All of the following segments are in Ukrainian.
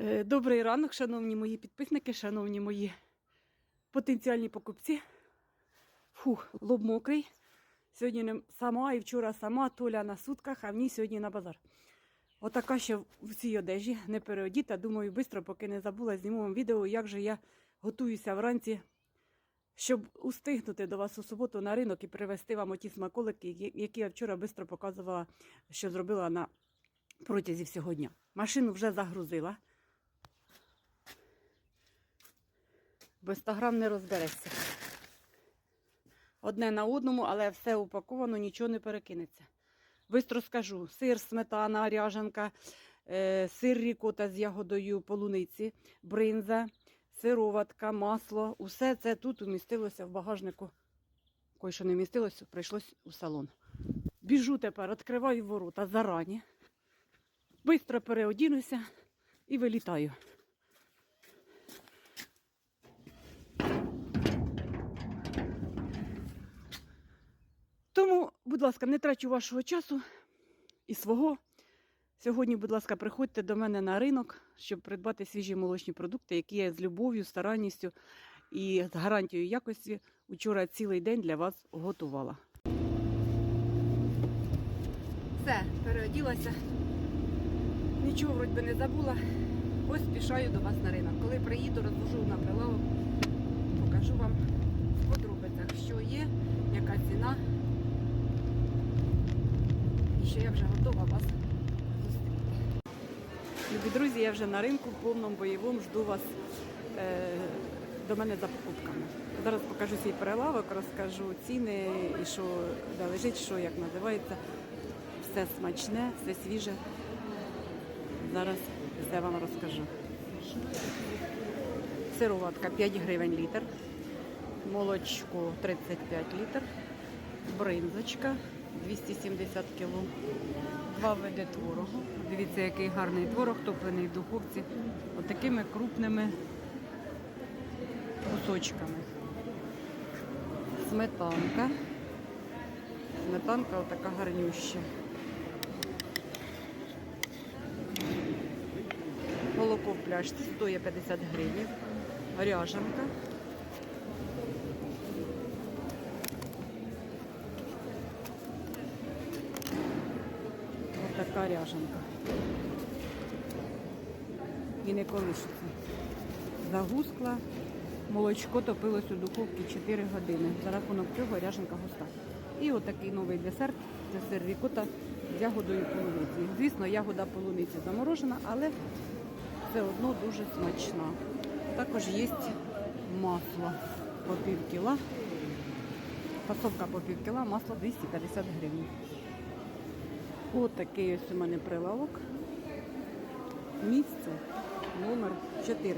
Е, Добрий ранок, шановні мої підписники, шановні мої потенціальні покупці. Фух, лоб мокрий. Сьогодні не сама і вчора сама, Толя на сутках, а в ній сьогодні на базар. Отака ще в цій одежі, не переодіта. Думаю, швидко, поки не забула, зніму вам відео, як же я готуюся вранці, щоб устигнути до вас у суботу на ринок і привезти вам оті смаколики, які я вчора швидко показувала, що зробила на протязі всього дня. Машину вже загрузила. Без 100 грам не розберешся. Одне на одному, але все упаковано, нічого не перекинеться. Бистро скажу: сир, сметана, ряжанка, е, сир рікота з ягодою полуниці, бринза, сироватка, масло. Усе це тут умістилося в багажнику. Кой що не вмістилося, прийшлось у салон. Біжу тепер, відкриваю ворота зарані. Бистро переодінуся і вилітаю. Будь ласка, не трачу вашого часу і свого. Сьогодні, будь ласка, приходьте до мене на ринок, щоб придбати свіжі молочні продукти, які я з любов'ю, старанністю і з гарантією якості вчора цілий день для вас готувала. Все, переоділася. Нічого вроді не забула. Ось спішаю до вас на ринок. Коли приїду, розложу на прилавок, покажу вам в подробицях, що є, яка ціна. І що я вже готова вас зустріти. Любі друзі, я вже на ринку в повному бойовому жду вас е, до мене за покупками. Зараз покажу свій прилавок, розкажу ціни і що де лежить, що як називається. Все смачне, все свіже. Зараз все вам розкажу. Сироватка 5 гривень літр, молочко 35 літр, бринзочка 270 кг, два види творогу. Дивіться, який гарний творог, топлений в духовці, отакими крупними кусочками. Сметанка. Сметанка отака гарнюща. Молоко в пляшці стоїть 50 гривень. Ряжанка. Ось така ряжанка. І не колишиться. Загускла. Молочко топилось у духовці 4 години. За рахунок цього ряжанка густа. І отакий новий десерт це сир рікота з ягодою полуниці. Звісно, ягода полуниці заморожена, але все одно дуже смачна. Також є масло по пів кіла. Фасовка по пів кіла, масло 250 гривень. Ось такий ось у мене прилавок. Місце номер 4.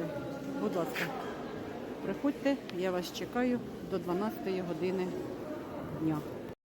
Будь ласка, приходьте, я вас чекаю до 12 години дня.